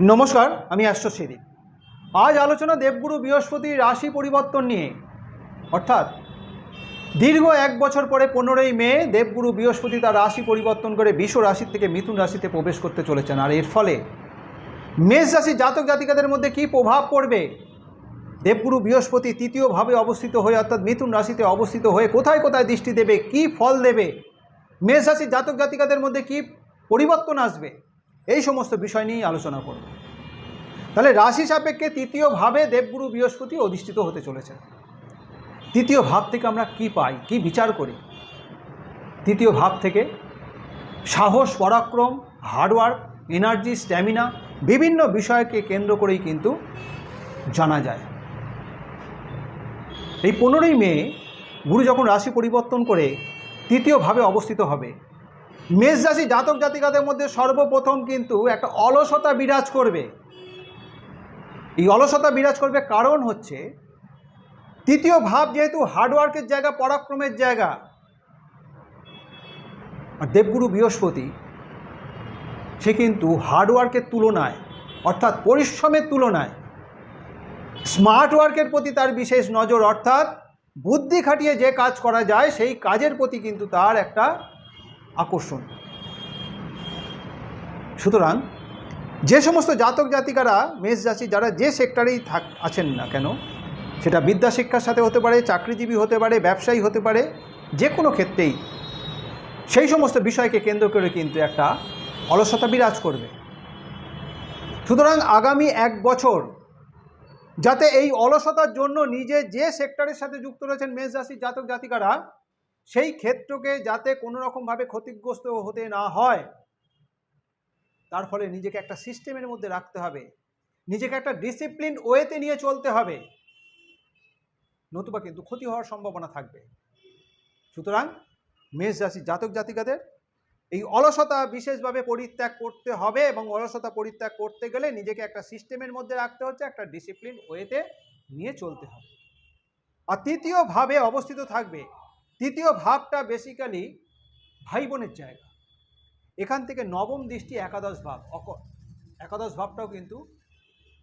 নমস্কার, আমি অ্যাস্ট্রো সেদিন। আজ আলোচনা দেবগুরু বৃহস্পতির রাশি পরিবর্তন নিয়ে। অর্থাৎ, দীর্ঘ এক বছর পরে পনেরোই মে দেবগুরু বৃহস্পতি তার রাশি পরিবর্তন করে বিষ রাশি থেকে মিথুন রাশিতে প্রবেশ করতে চলেছেন। আর এর ফলে মেষ রাশি জাতক জাতিকাদের মধ্যে কী প্রভাব পড়বে? দেবগুরু বৃহস্পতি তৃতীয়ভাবে অবস্থিত হয়ে, অর্থাৎ মিথুন রাশিতে অবস্থিত হয়ে কোথায় কোথায় দৃষ্টি দেবে, কি ফল দেবে? মেষ রাশির জাতক জাতিকাদের মধ্যে কি পরিবর্তন আসবে? এই সমস্ত বিষয় নিয়েই আলোচনা করব। তাহলে রাশি সাপেক্ষে তৃতীয়ভাবে দেবগুরু বৃহস্পতি অধিষ্ঠিত হতে চলেছে তৃতীয় ভাব থেকে আমরা কি পাই, কি বিচার করি? তৃতীয় ভাব থেকে সাহস, পরাক্রম হার্ডওয়ার্ক এনার্জি স্ট্যামিনা বিভিন্ন বিষয়কে কেন্দ্র করেই কিন্তু জানা যায়। এই পনেরোই মে গুরু যখন রাশি পরিবর্তন করে তৃতীয়ভাবে অবস্থিত হবে মেষ রাশি জাতক জাতিকাদের মধ্যে সর্বপ্রথম কিন্তু একটা অলসতা বিরাজ করবে। এই অলসতা বিরাজ করবে কারণ হচ্ছে, তৃতীয় ভাব যেহেতু হার্ডওয়ার্কের জায়গা, পরাক্রমের জায়গা, আর দেবগুরু বৃহস্পতি, সে কিন্তু হার্ডওয়ার্কের তুলনায়, অর্থাৎ পরিশ্রমের তুলনায় স্মার্ট ওয়ার্কের প্রতি তার বিশেষ নজর, অর্থাৎ বুদ্ধি খাটিয়ে যে কাজ করা যায়, সেই কাজের প্রতি কিন্তু তার একটা আকর্ষণ। সুতরাং যে সমস্ত জাতক জাতিকারা মেষ রাশি, যারা যে সেক্টরেই থাক, আছেন না কেন, সেটা বিদ্যা শিক্ষার সাথে হতে পারে, চাকরিজীবী হতে পারে, ব্যবসায়ী হতে পারে, যে কোনো ক্ষেত্রেই সেই সমস্ত বিষয়কে কেন্দ্র করে কিন্তু একটা অলসতা বিরাজ করবে। সুতরাং আগামী এক বছর যাতে এই অলসতার জন্য নিজে যে সেক্টরের সাথে যুক্ত রয়েছেন মেষ রাশির জাতক জাতিকারা সেই ক্ষেত্রকে যাতে কোনো রকমভাবে ক্ষতিগ্রস্ত হতে না হয়, তার ফলে নিজেকে একটা সিস্টেমের মধ্যে রাখতে হবে। নিজেকে একটা ডিসিপ্লিন ওয়েতে নিয়ে চলতে হবে। নতুবা কিন্তু ক্ষতি হওয়ার সম্ভাবনা থাকবে। সুতরাং মেষ রাশির জাতক জাতিকাদের এই অলসতা বিশেষভাবে পরিত্যাগ করতে হবে এবং অলসতা পরিত্যাগ করতে গেলে নিজেকে একটা সিস্টেমের মধ্যে রাখতে হচ্ছে, একটা ডিসিপ্লিন ওয়েতে নিয়ে চলতে হবে। আর তৃতীয় ভাবে অবস্থিত থাকবে তৃতীয় ভাবটা বেসিক্যালি ভাই বোনের জায়গা। এখান থেকে নবম দৃষ্টি একাদশ ভাব, অক, একাদশ ভাবটাও কিন্তু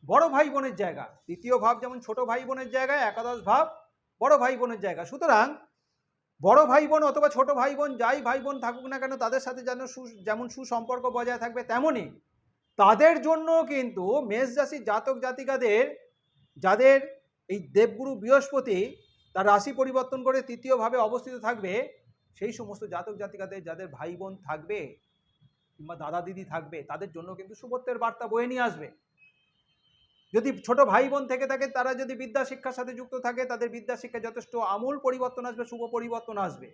বড় ভাই বোনের জায়গা। তৃতীয় ভাব যেমন ছোট ভাই বোনের জায়গায় একাদশ ভাব বড় ভাই বোনের জায়গা। সুতরাং বড় ভাই বোন অথবা ছোট ভাই বোন যাই ভাই বোন থাকুক না কেন, তাদের সাথে যেন সু, যেমন সুসম্পর্ক বজায় থাকবে তেমনই তাদের জন্য কিন্তু মেষ জাতক জাতিকাদের, যাদের এই দেবগুরু বৃহস্পতি তার রাশি পরিবর্তন করে তৃতীয়ভাবে অবস্থিত থাকবে, সেই সমস্ত জাতক জাতিকাদের যাদের ভাই বোন থাকবে কিংবা দাদা দিদি থাকবে, তাদের জন্য কিন্তু শুভত্বের বার্তা বয়ে নিয়ে আসবে। যদি ছোট ভাই বোন থেকে থাকে, তারা যদি বিদ্যা শিক্ষার সাথে যুক্ত থাকে, তাদের বিদ্যা শিক্ষায় যথেষ্ট আমূল পরিবর্তন আসবে, শুভ পরিবর্তন আসবে।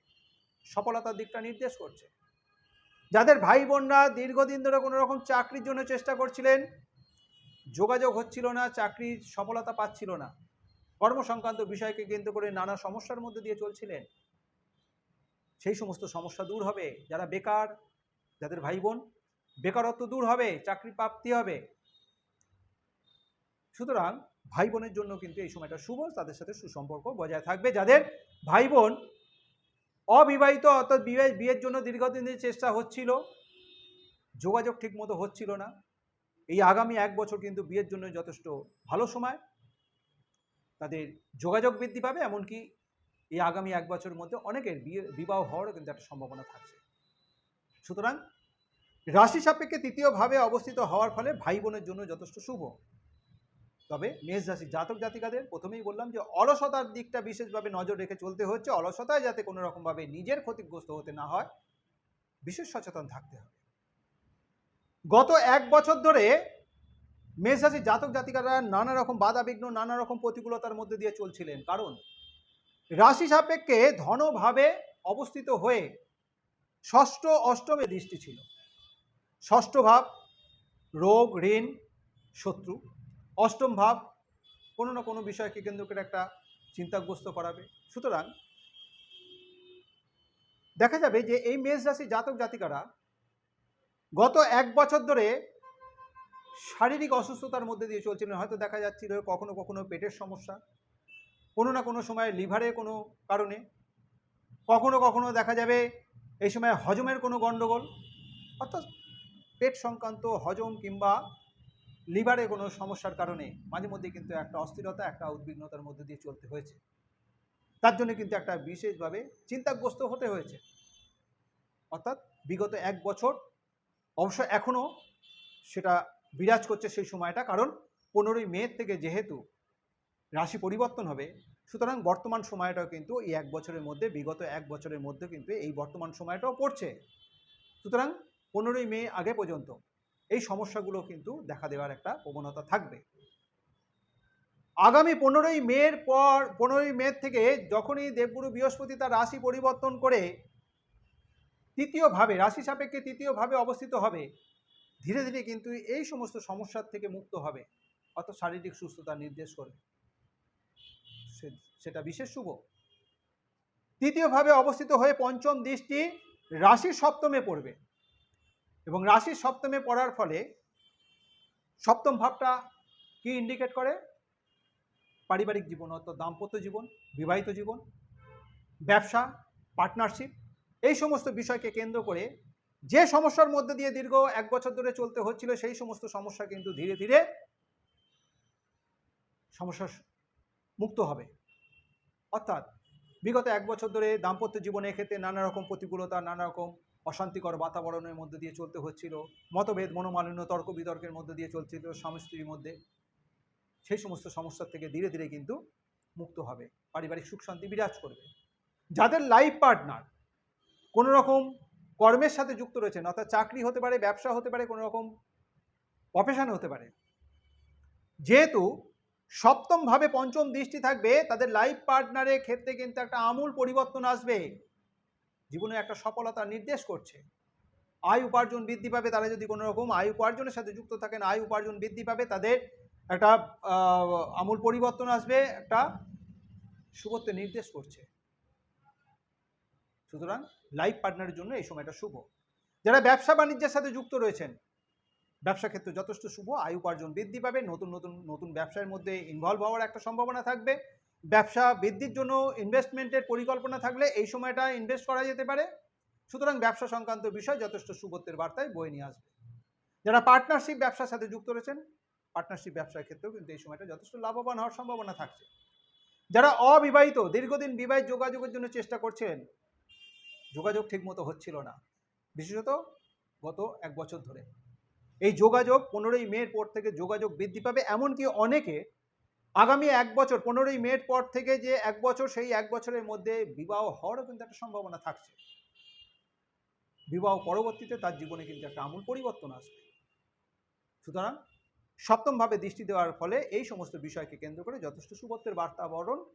সফলতার দিকটা নির্দেশ করছে। যাদের ভাই বোনরা দীর্ঘদিন ধরে কোনো রকম চাকরির জন্য চেষ্টা করছিলেন, যোগাযোগ হচ্ছিল না, চাকরির সফলতা পাচ্ছিল না। কর্ম সংক্রান্ত বিষয়কে কেন্দ্র করে নানা সমস্যার মধ্যে দিয়ে চলছিলেন। সেই সমস্ত সমস্যা দূর হবে। যারা বেকার, যাদের ভাই বোন বেকারত্ব দূর হবে, চাকরি প্রাপ্তি হবে। সুতরাং ভাই বোনের জন্য কিন্তু এই সময়টা শুভ, তাদের সাথে সুসম্পর্ক বজায় থাকবে। যাদের ভাই বোন অবিবাহিত অর্থাৎ বিয়ে, বিয়ের জন্য দীর্ঘদিন চেষ্টা হচ্ছিল, যোগাযোগ ঠিকমতো হচ্ছিল না। এই আগামী এক বছর কিন্তু বিয়ের জন্য যথেষ্ট ভালো সময়। তাদের যোগাযোগ বৃদ্ধি পাবে, এমনকি এই আগামী এক বছরের মধ্যে অনেকের বিয়ে, বিবাহ হওয়ারও কিন্তু একটা সম্ভাবনা থাকছে। সুতরাং রাশি সাপেক্ষে তৃতীয়ভাবে অবস্থিত হওয়ার ফলে ভাই বোনের জন্য যথেষ্ট শুভ। তবে মেষ রাশি জাতক জাতিকাদের প্রথমেই বললাম যে অলসতার দিকটা বিশেষভাবে নজর রেখে চলতে হচ্ছে। অলসতায় যাতে কোনো রকমভাবে নিজের ক্ষতিগ্রস্ত হতে না হয়, বিশেষ সচেতন থাকতে হবে। গত এক বছর ধরে মেষ রাশি জাতক জাতিকারা নানা রকম বাধা বিঘ্ন, নানা রকম প্রতিকূলতার মধ্যে দিয়ে চলছিলেন। কারণ রাশি সাপেক্ষে ধনভাবে অবস্থিত হয়ে ষষ্ঠ, অষ্টমে দৃষ্টি ছিল। ষষ্ঠ ভাব রোগ, ঋণ, শত্রু। অষ্টম ভাব কোনো না কোনো বিষয়কে কেন্দ্র করে একটা চিন্তাগ্রস্ত করাবে। সুতরাং দেখা যাবে যে এই মেষ রাশি জাতক জাতিকারা গত এক বছর ধরে শারীরিক অসুস্থতার মধ্যে দিয়ে চলছিলেন হয়তো দেখা যাচ্ছিল কখনো কখনো পেটের সমস্যা, কোনো না কোনো সময় লিভারের কোনো কারণে, কখনো কখনো দেখা যাবে এই সময় হজমের কোনো গণ্ডগোল, অর্থাৎ পেট সংক্রান্ত হজম কিংবা লিভারে কোনো সমস্যার কারণে মাঝে মধ্যে কিন্তু একটা অস্থিরতা, একটা উদ্বিগ্নতার মধ্যে দিয়ে চলতে হয়েছে। তার জন্য কিন্তু একটা বিশেষভাবে চিন্তাগ্রস্ত হতে হয়েছে। অর্থাৎ বিগত এক বছর, অবশ্য এখনও সেটা বিরাজ করছে সেই সময়টা, কারণ পনেরোই মে থেকে যেহেতু রাশি পরিবর্তন হবে, সুতরাং বর্তমান সময়টাও কিন্তু এই এক বছরের মধ্যে, বিগত এক বছরের মধ্যে কিন্তু এই বর্তমান সময়টাও পড়ছে। সুতরাং পনেরোই মে আগে পর্যন্ত এই সমস্যাগুলো কিন্তু দেখা দেওয়ার একটা প্রবণতা থাকবে। আগামী পনেরোই মের পর, পনেরোই মে থেকে যখনই দেবগুরু বৃহস্পতি তার রাশি পরিবর্তন করে, তৃতীয়ভাবে, রাশি সাপেক্ষে তৃতীয়ভাবে অবস্থিত হবে ধীরে ধীরে কিন্তু এই সমস্ত সমস্যার থেকে মুক্ত হবে। অর্থাৎ শারীরিক সুস্থতা নির্দেশ করে সেটা বিশেষ শুভ। তৃতীয়ভাবে অবস্থিত হয়ে পঞ্চম দৃষ্টি রাশির সপ্তমে পড়বে। এবং রাশির সপ্তমে পড়ার ফলে সপ্তম ভাবটা কি ইন্ডিকেট করে? পারিবারিক জীবন, অর্থাৎ দাম্পত্য জীবন, বিবাহিত জীবন, ব্যবসা পার্টনারশিপ এই সমস্ত বিষয়কে কেন্দ্র করে যে সমস্যার মধ্যে দিয়ে দীর্ঘ এক বছর ধরে চলতে হচ্ছিল, সেই সমস্ত সমস্যা কিন্তু ধীরে ধীরে সমস্যা মুক্ত হবে। অর্থাৎ বিগত এক বছর ধরে দাম্পত্য জীবনের ক্ষেত্রে নানা রকম প্রতিকূলতা, নানা রকম অশান্তিকর বাতাবরণের মধ্যে দিয়ে চলতে হচ্ছিল, মতভেদ, মনোমালিন্য, তর্ক বিতর্কের মধ্যে দিয়ে চলছিল স্বামী স্ত্রীর মধ্যে। সেই সমস্ত সমস্যার থেকে ধীরে ধীরে কিন্তু মুক্ত হবে, পারিবারিক সুখ শান্তি বিরাজ করবে। যাদের লাইফ পার্টনার কোনো রকম কর্মের সাথে যুক্ত রয়েছেন, অর্থাৎ চাকরি হতে পারে, ব্যবসা হতে পারে, কোনো রকম প্রফেশন হতে পারে। যেহেতু সপ্তমভাবে পঞ্চম দৃষ্টি থাকবে, তাদের লাইফ পার্টনারের ক্ষেত্রে কিন্তু একটা আমূল পরিবর্তন আসবে। জীবনে একটা সফলতা নির্দেশ করছে। আয় উপার্জন বৃদ্ধি পাবে, তারা যদি কোনো রকম আয় উপার্জনের সাথে যুক্ত থাকেন, আয় উপার্জন বৃদ্ধি পাবে, তাদের একটা আমূল পরিবর্তন আসবে, একটা শুভত্ব নির্দেশ করছে। সুতরাং লাইফ পার্টনারের জন্য এই সময়টা শুভ। যারা ব্যবসা বাণিজ্যের সাথে যুক্ত রয়েছেন, ব্যবসা ক্ষেত্রে যথেষ্ট শুভ, আয় উপার্জন বৃদ্ধি পাবে, নতুন নতুন নতুন ব্যবসার মধ্যে ইনভলভ হওয়ার একটা সম্ভাবনা থাকবে। ব্যবসা বৃদ্ধির জন্য ইনভেস্টমেন্টের পরিকল্পনা থাকলে এই সময়টা ইনভেস্ট করা যেতে পারে। সুতরাং ব্যবসা সংক্রান্ত বিষয় যথেষ্ট শুভত্বের বার্তায় বয়ে নিয়ে আসবে। যারা পার্টনারশিপ ব্যবসার সাথে যুক্ত রয়েছেন পার্টনারশিপ ব্যবসার ক্ষেত্রেও কিন্তু এই সময়টা যথেষ্ট লাভবান হওয়ার সম্ভাবনা থাকছে। যারা অবিবাহিত, দীর্ঘদিন বিবাহিত যোগাযোগের জন্য চেষ্টা করছেন যোগাযোগ ঠিকমতো হচ্ছিল না। বিশেষত গত এক বছর ধরে। এই যোগাযোগ পনেরোই মের পর থেকে যোগাযোগ বৃদ্ধি পাবে, এমনকি অনেকে আগামী এক বছর, পনেরোই মের পর থেকে যে এক বছর, সেই এক বছরের মধ্যে বিবাহ হওয়ারও কিন্তু একটা সম্ভাবনা থাকছে। বিবাহ পরবর্তীতে তার জীবনে কিন্তু একটা আমূল পরিবর্তন আসবে। সুতরাং সপ্তমভাবে দৃষ্টি দেওয়ার ফলে এই সমস্ত বিষয়কে কেন্দ্র করে যথেষ্ট সুবত্বের বার্তাবরণ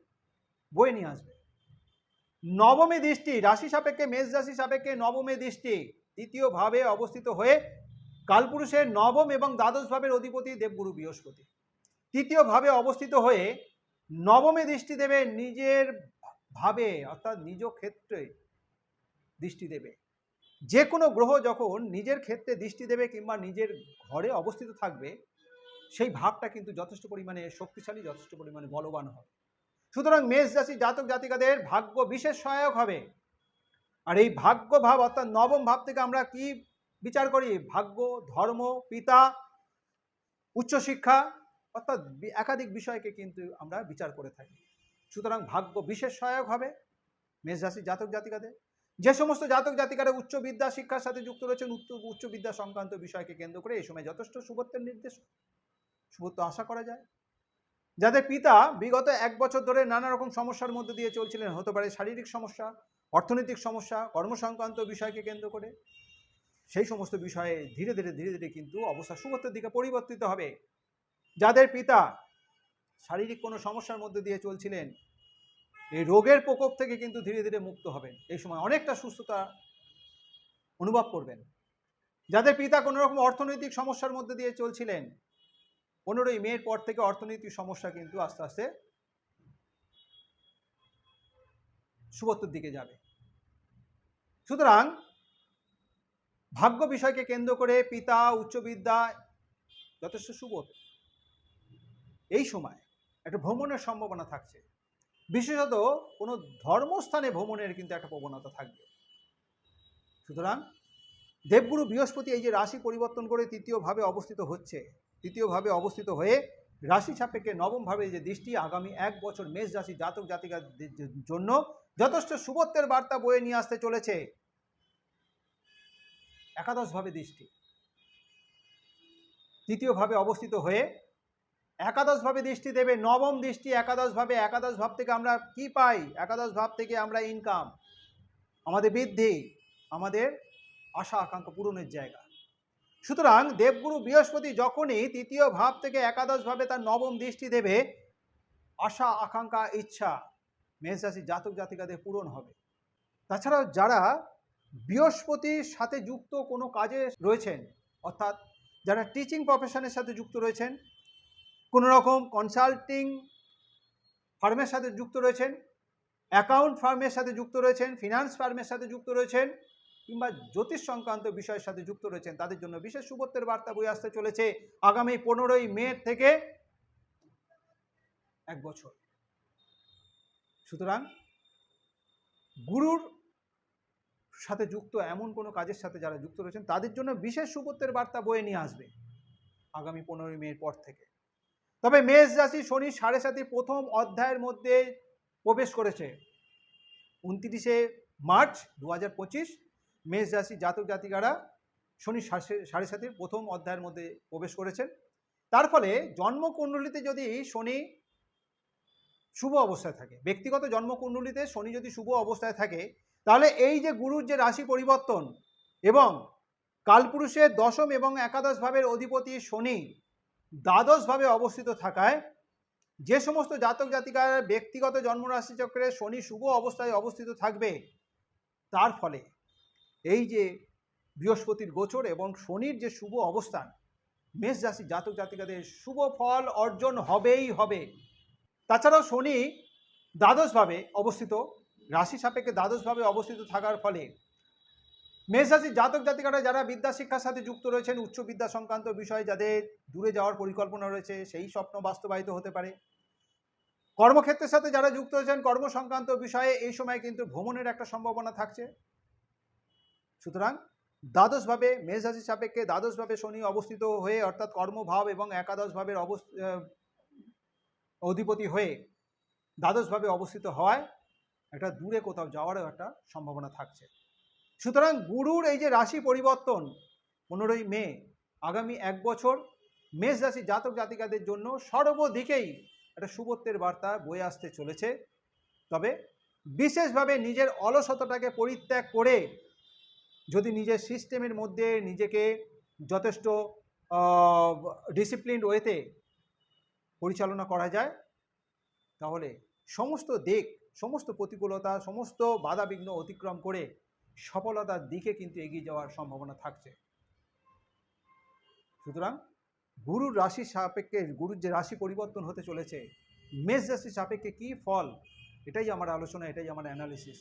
বয়ে নিয়ে আসবে। নবমী দৃষ্টি, রাশি সাপেক্ষে, মেষ রাশি সাপেক্ষে নবমী দৃষ্টি তৃতীয়ভাবে অবস্থিত হয়ে কালপুরুষের নবম এবং দ্বাদশ ভাবের অধিপতি দেবগুরু বৃহস্পতি। তৃতীয়ভাবে অবস্থিত হয়ে নবমে দৃষ্টি দেবে নিজের ভাবে, অর্থাৎ নিজ ক্ষেত্রে দৃষ্টি দেবে। যে কোনো গ্রহ যখন নিজের ক্ষেত্রে দৃষ্টি দেবে কিংবা নিজের ঘরে অবস্থিত থাকবে, সেই ভাবটা কিন্তু যথেষ্ট পরিমাণে শক্তিশালী, যথেষ্ট পরিমাণে বলবান হবে। সুতরাং মেষ রাশি জাতক জাতিকাদের ভাগ্য বিশেষ সহায়ক হবে। আর এই ভাগ্য ভাব অর্থাৎ নবম ভাব থেকে আমরা কি বিচার করি? ভাগ্য, ধর্ম, পিতা উচ্চশিক্ষা অর্থাৎ একাধিক বিষয়কে কিন্তু আমরা বিচার করে থাকি। সুতরাং ভাগ্য বিশেষ সহায়ক হবে মেষ রাশি জাতক জাতিকাদের। যে সমস্ত জাতক জাতিকারা উচ্চ বিদ্যা শিক্ষার সাথে যুক্ত রয়েছেন উচ্চ উচ্চ বিদ্যা সংক্রান্ত বিষয়কে কেন্দ্র করে এই সময় যথেষ্ট শুভত্বের নির্দেশ, শুভত্ব আশা করা যায়। যাদের পিতা বিগত এক বছর ধরে নানা রকম সমস্যার মধ্যে দিয়ে চলছিলেন, হতে পারে শারীরিক সমস্যা, অর্থনৈতিক সমস্যা, কর্মসংক্রান্ত বিষয়কে কেন্দ্র করে। সেই সমস্ত বিষয়ে ধীরে ধীরে ধীরে ধীরে কিন্তু অবস্থা সুবত্তের দিকে পরিবর্তিত হবে। যাদের পিতা শারীরিক কোনো সমস্যার মধ্যে দিয়ে চলছিলেন, এই রোগের প্রকোপ থেকে কিন্তু ধীরে ধীরে মুক্ত হবেন। এই সময় অনেকটা সুস্থতা অনুভব করবেন। যাদের পিতা কোনো রকম অর্থনৈতিক সমস্যার মধ্যে দিয়ে চলছিলেন পনেরোই মের পর থেকে অর্থনৈতিক সমস্যা কিন্তু আস্তে আস্তে সুবত্তর দিকে যাবে। সুতরাং ভাগ্য বিষয়কে কেন্দ্র করে পিতা, উচ্চবিদ্যা যথেষ্ট সুবোধ। এই সময় একটা ভ্রমণের সম্ভাবনা থাকছে। বিশেষত কোনো ধর্মস্থানে ভ্রমণের কিন্তু একটা প্রবণতা থাকবে। সুতরাং দেবগুরু বৃহস্পতি এই যে রাশি পরিবর্তন করে তৃতীয়ভাবে অবস্থিত হচ্ছে তৃতীয়ভাবে অবস্থিত হয়ে রাশি সাপেক্ষে নবমভাবে যে দৃষ্টি আগামী এক বছর মেষ রাশি জাতক জাতিকাদের জন্য যথেষ্ট শুভত্বের বার্তা বয়ে নিয়ে আসতে চলেছে। একাদশভাবে দৃষ্টি। তৃতীয়ভাবে অবস্থিত হয়ে একাদশভাবে দৃষ্টি দেবে, নবম দৃষ্টি একাদশভাবে একাদশ ভাব থেকে আমরা কি পাই? একাদশ ভাব থেকে আমরা ইনকাম আমাদের বৃদ্ধি, আমাদের আশা আকাঙ্ক্ষা পূরণের জায়গা। সুতরাং দেবগুরু বৃহস্পতি যখনই তৃতীয় ভাব থেকে একাদশভাবে তার নবম দৃষ্টি দেবে, আশা, আকাঙ্ক্ষা, ইচ্ছা, মেষ রাশি জাতক জাতিকাদের পূরণ হবে। তাছাড়াও যারা বৃহস্পতির সাথে যুক্ত কোনো কাজে রয়েছেন, অর্থাৎ যারা টিচিং প্রফেশনের সাথে যুক্ত রয়েছেন কোনো রকম কনসাল্টিং ফার্মের সাথে যুক্ত রয়েছেন অ্যাকাউন্ট ফার্মের সাথে যুক্ত রয়েছেন ফিনান্স ফার্মের সাথে যুক্ত রয়েছেন কিংবা জ্যোতিষ সংক্রান্ত বিষয়ের সাথে যুক্ত রয়েছেন, তাদের জন্য বিশেষ শুভত্বের বার্তা বই আসতে চলেছে আগামী পনেরোই মে থেকে এক বছর। সুতরাং গুরুর সাথে যুক্ত এমন কোনো কাজের সাথে যারা যুক্ত রয়েছেন, তাদের জন্য বিশেষ সুপত্রের বার্তা বয়ে নিয়ে আসবে আগামী পনেরোই মের পর থেকে। তবে মেষ রাশি শনি সাড়ে সাথে প্রথম অধ্যায়ের মধ্যে প্রবেশ করেছে। উনত্রিশে মার্চ দু হাজার পঁচিশ মেষ রাশি জাতক জাতিকারা শনি সাড়ে- সাথে প্রথম অধ্যায়ের মধ্যে প্রবেশ করেছেন। তার ফলে জন্মকুণ্ডলিতে যদি শনি শুভ অবস্থায় থাকে, ব্যক্তিগত জন্মকুণ্ডলিতে শনি যদি শুভ অবস্থায় থাকে, তাহলে এই যে গুরুর যে রাশি পরিবর্তন এবং কালপুরুষের দশম এবং একাদশ ভাবের অধিপতি শনি দ্বাদশভাবে অবস্থিত থাকায় যে সমস্ত জাতক জাতিকার ব্যক্তিগত জন্মরাশি চক্রে শনি শুভ অবস্থায় অবস্থিত থাকবে, তার ফলে এই যে বৃহস্পতির গোচর এবং শনির যে শুভ অবস্থান, মেষ রাশি জাতক জাতিকাদের শুভ ফল অর্জন হবেই হবে। তাছাড়াও শনি দ্বাদশভাবে অবস্থিত, রাশি সাপেক্ষে দ্বাদশভাবে অবস্থিত থাকার ফলে মেষ রাশির জাতক জাতিকারা যারা বিদ্যা শিক্ষার সাথে যুক্ত রয়েছেন, উচ্চ বিদ্যা সংক্রান্ত বিষয়ে যাদের দূরে যাওয়ার পরিকল্পনা রয়েছে, সেই স্বপ্ন বাস্তবায়িত হতে পারে। কর্মক্ষেত্রের সাথে যারা যুক্ত রয়েছেন, কর্ম সংক্রান্ত বিষয়ে এই সময় কিন্তু ভ্রমণের একটা সম্ভাবনা থাকছে। সুতরাং দ্বাদশভাবে মেষ সাপেক্ষে দ্বাদশভাবে শনি অবস্থিত হয়ে অর্থাৎ কর্মভাব এবং একাদশভাবের অবস্থ অধিপতি হয়ে দ্বাদশভাবে অবস্থিত হওয়ায় একটা দূরে কোথাও যাওয়ারও একটা সম্ভাবনা থাকছে। সুতরাং গুরুর এই যে রাশি পরিবর্তন পনেরোই মে, আগামী এক বছর মেষ রাশি জাতক জাতিকাদের জন্য সর্বদিকেই একটা শুভত্বের বার্তা বয়ে আসতে চলেছে। তবে বিশেষভাবে নিজের অলসতাটাকে পরিত্যাগ করে যদি নিজের সিস্টেমের মধ্যে নিজেকে যথেষ্ট ডিসিপ্লিন ওয়েতে পরিচালনা করা যায়, তাহলে সমস্ত দিক, সমস্ত প্রতিকূলতা, সমস্ত বাধাবিঘ্ন অতিক্রম করে সফলতার দিকে কিন্তু এগিয়ে যাওয়ার সম্ভাবনা থাকছে। সুতরাং গুরুর রাশি সাপেক্ষে, গুরুর যে রাশি পরিবর্তন হতে চলেছে, মেষ রাশি সাপেক্ষে কী ফল? এটাই আমার আলোচনা, এটাই আমার অ্যানালিসিস